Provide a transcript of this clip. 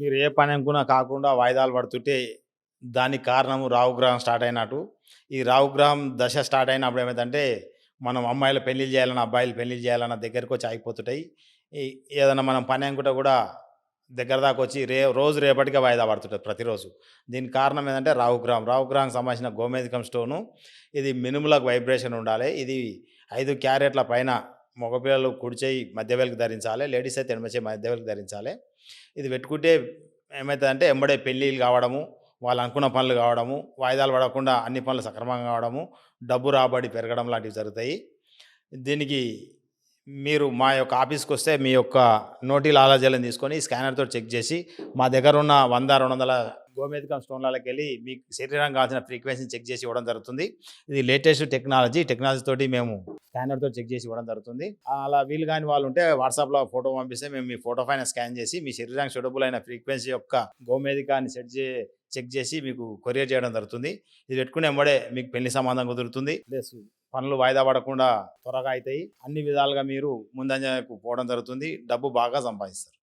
మీరు ఏ పని అనుకున్నా కాకుండా వాయిదాలు పడుతుంటే దానికి కారణము రావుగ్రహం స్టార్ట్ అయినట్టు. ఈ రావుగ్రహం దశ స్టార్ట్ అయినప్పుడు ఏమైందంటే మనం అమ్మాయిలు పెళ్ళిళ్ళు చేయాలన్న అబ్బాయిలు పెళ్ళిళ్ళు చేయాలన్న దగ్గరికి వచ్చి ఆగిపోతుంటాయి. ఏదైనా మనం పని అనుకుంటే కూడా దగ్గర దాకా వచ్చి రే రోజు రేపటిగా వాయిదా పడుతుంటుంది ప్రతిరోజు. దీనికి కారణం ఏంటంటే రావుగ్రహం రావుగ్రహం సంబంధించిన గోమేధికం స్టోను ఇది మినుములకు వైబ్రేషన్ ఉండాలి. ఇది ఐదు క్యారెట్ల పైన మగపిల్లలు కుడిచేయి మధ్య ధరించాలి లేడీస్ అయితే ఎడమచేయి మధ్య ధరించాలి. ఇది పెట్టుకుంటే ఏమవుతుందంటే ఎంబడే పెళ్ళిళ్ళు కావడము వాళ్ళు అనుకున్న పనులు కావడము వాయిదాలు పడకుండా అన్ని పనులు సక్రమంగా కావడము డబ్బు రాబడి పెరగడం లాంటివి జరుగుతాయి. దీనికి మీరు మా యొక్క ఆఫీస్కి వస్తే మీ యొక్క నోటి లాలాజలం తీసుకొని స్కానర్తో చెక్ చేసి మా దగ్గర ఉన్న వంద రెండు వందల గోమేధికం స్టోన్లకి వెళ్ళి మీకు శరీరం కావాల్సిన ఫ్రీక్వెన్సీని చెక్ చేసి ఇవ్వడం జరుగుతుంది. ఇది లేటెస్ట్ టెక్నాలజీ టెక్నాలజీ తోటి మేము స్కానర్తో చెక్ చేసి ఇవ్వడం జరుగుతుంది. అలా వీలు కాని వాళ్ళు ఉంటే వాట్సాప్లో ఫోటో పంపిస్తే మేము మీ ఫోటో పైన స్కాన్ చేసి మీ శరీరానికి సూటబుల్ అయిన ఫ్రీక్వెన్సీ యొక్క గోమేధికాన్ని సెట్ చే చెక్ చేసి మీకు కొరియర్ చేయడం జరుగుతుంది. ఇది పెట్టుకునే ఎంబడే మీకు పెళ్ళి సంబంధం కుదురుతుంది. ప్లస్ పనులు వాయిదా పడకుండా త్వరగా అవుతాయి అన్ని విధాలుగా మీరు ముందంజకు పోవడం జరుగుతుంది. డబ్బు బాగా సంపాదిస్తారు.